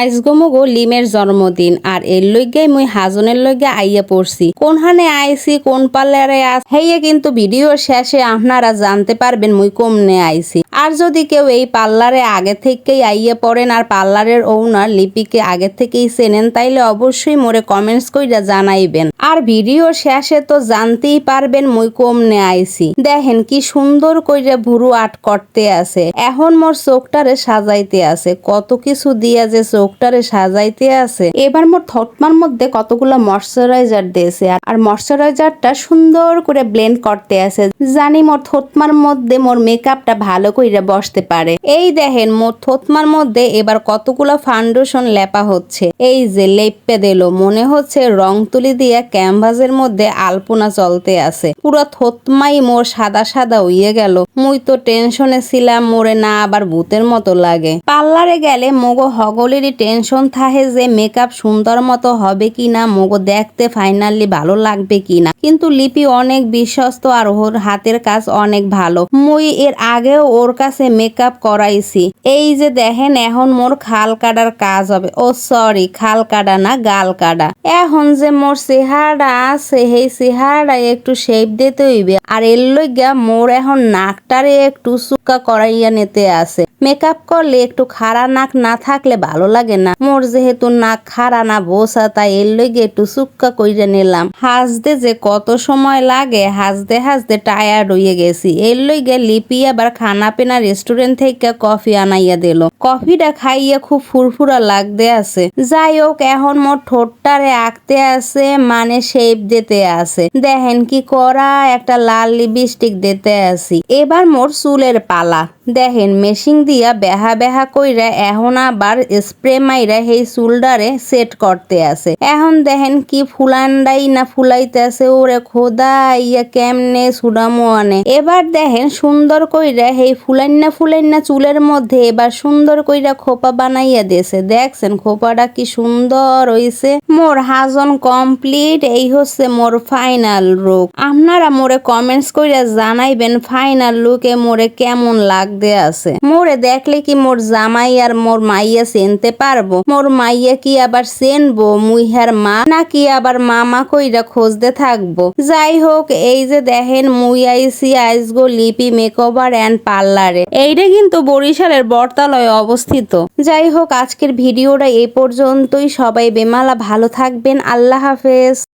আইসগো মগো লিমের জন্মদিন। আর এর লইগে মুই হাজনের লইগে আইয়া পড়ছি। কোনখানে আইছি, কোন পার্লারে আস হেয়ে কিন্তু ভিডিওর শেষে আপনারা জানতে পারবেন মুই কমনে আইছি। আর যদি কেউ এই পার্লারে আগে থেকেই আইয়া পড়েন আর পার্লারের ওনার লিপিকে আগে থেকেই চেনেন, তাইলে অবশ্যই মোরে কমেন্টস কইরা জানাইবেন। আর ভিডিও শেষে তো জানতেই পারবেন মুই কমনে আইছি। দেখেন কি সুন্দর কইরা ভুরু আট করতে আছে। এখন মোর চোখটারে সাজাইতে আছে। কত কিছু দিয়া যে চোখটারে সাজাইতে আছে। এবার মোর থটমার মধ্যে কতগুলো ময়শ্চারাইজার দিয়েছে আর- ময়শ্চারাইজারটা সুন্দর করে ব্লেন্ড করতে আছে। জানি মোর থতমার মধ্যে মোর মেকআপটা ভালো করে বসতে পারে। এই দেখেন মোর থতমার মধ্যে এবার কতগুলো ফাউন্ডেশন লেপা হচ্ছে। এই যে লেপে দিল, মনে হচ্ছে রং তুলি দিয়া ক্যানভাসের মধ্যে আলপনা চলতে আছে। পুরো থতমাই মোর সাদা সাদা হইয়ে গেল। মুই তো টেনশনে ছিলাম, মোরে না আবার ভূতের মতো লাগে। পার্লারে গেলে মোগো হগলেরই টেনশন থাকে যে মেকআপ সুন্দর মতো হবে কি না মোগো দেখতে ফাইনালি ভালো লাগবে কি না কিন্তু লিপি অনেক বিশ্বস্ত আর ওর হাতের কাজ অনেক ভালো। মুই এর আগেও ওর কাছে মেকআপ করাইছি। এই যে দেখেন, এখন মোর খাল কাটার কাজ হবে। ও সরি খাল কাটা না, গাল কাটা। এখন যে মোর চেহারা আছে, সেই চেহারা একটু শেপ দিতে হইবে। আর এর লইগা মোর এখন নাকটারে একটু সুক্কা করাইয়া নিতে আছে। মেকআপ করলে একটু খাড়া নাক না থাকলে ভালো লাগে না। মোর যেহেতু নাক খাড়া না, বসা, তাই এর লইগে একটু সুক্কা কইরা নিলাম। হাসতে যে কত সময় লাগে, হাসতে হাসতে টায়ার্ড হয়ে গেছি। এর লইগে লিপি আবার খানা পেনা রেস্টুরেন্ট থেকে কফি আনাইয়া দিল। কফিটা খাইয়া খুব ফুরফুরা লাগতে আছে। যাই হোক এখন মোর ঠোঁটটারে আঁকতে আছে মানে শেপ দিতে আছে। দেখেন কি করা একটা লাল লিপস্টিক দিতে আছি। এবার মোর চুলের পালা। দেখেন, মেশিন দিয়া বেহা বেহা কইরা এখন আবার স্প্রে মাইরা সেই চুলডারে সেট করতে আছে। এখন দেখেন কি ফুলান্ডাই না ফুলাইতে আছে ওরে খোদা ইয়া কেমনে সুডামো আনে। এবার দেখেন সুন্দর কইরা সেই ফুলান্না ফুলান্না চুলের মধ্যে এবার সুন্দর কইরা খোপা বানাইয়া দিয়েছে। দেখছেন খোপাটা কি সুন্দর হইছে। মোর হাজন কমপ্লিট, এই হচ্ছে মোর ফাইনাল রূপ আপনারা মোরে কমেন্টস কইরা জানাইবেন ফাইনাল লুকে মোরে কেমন লাগতে আছে। মোরে দেখলে কি মোর জামাই আর মোর মাইয়া চিনতে পারব? মোর মাইয়া কি আবার চেনবো? মুইহার মা নাকি আবার মামা কইরা খুঁজতে থাকব? যাই হোক, এই যে দেখেন মুই আইসি আইসগো লিপি মেকওভার অ্যান্ড পার্লারে। এইটা কিন্তু বরিশালের বর্তালয়ে অবস্থিত। যাই হোক, আজকের ভিডিওটা এ পর্যন্তই। সবাই বেমালা ভালো থাকবেন। আল্লাহ হাফেজ।